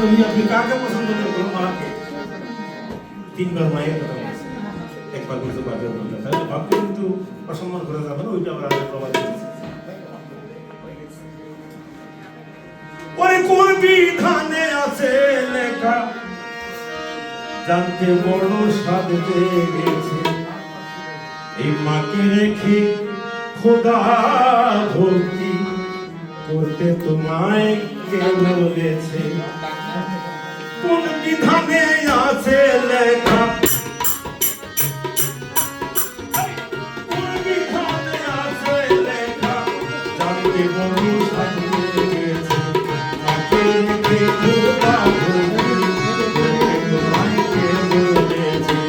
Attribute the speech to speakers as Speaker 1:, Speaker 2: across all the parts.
Speaker 1: তুমি আপনি কাকে পছন্দ করবেন? মাকে তিনবার মায়ের কথা একবার বলতে পারবে না তাহলে বাপকে কিন্তু অসম্মান করা যাবে না, ওইটা আমরা করেছি। ওরে কোন বিধানে আছে লেখা? জানতে বড় স্বাদ গেছে এই মাকে রেখে খোদা ভক্তি করতে তোমায় কে বলেছে? কোন বিধানে আছে লেখা? কোন বিধানে আছে লেখা? জানতে বড় স্বাদ গেছে। মাকে রেখে খোদা ভক্তি করতে তোমায় কে বলেছে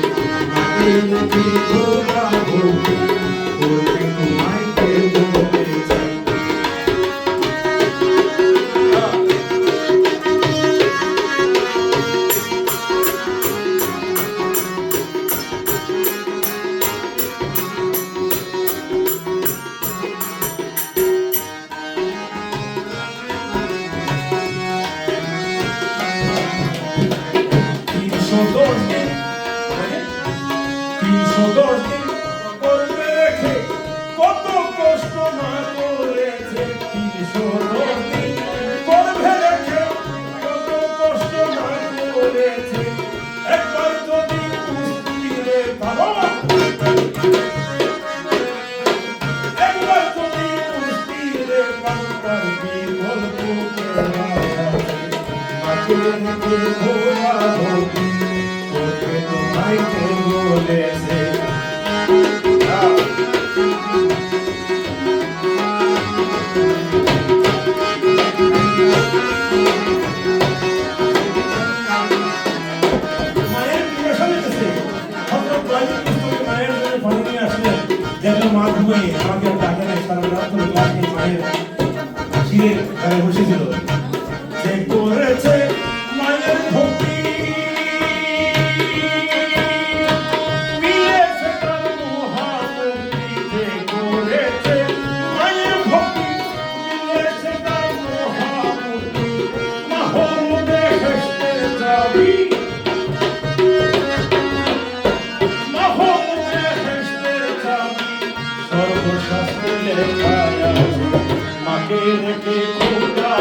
Speaker 1: তিনশো তিনশো দশ দিন করবে রেখে কত কষ্ট না করেছে তিনশো দশ দিন করবে রেখে কত কষ্ট না করেছে একবার যদি কুস্তিরে বাবা একবার যদি কুস্তিরে বাবার বিকল্প মাকে রেখে ঘোরা কে বলেছে আমাকে ডাকে নাই সারা রাত মায়ের শিরে বসেছিল। মাকে রেখে খোদা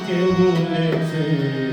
Speaker 1: ভক্তি করতে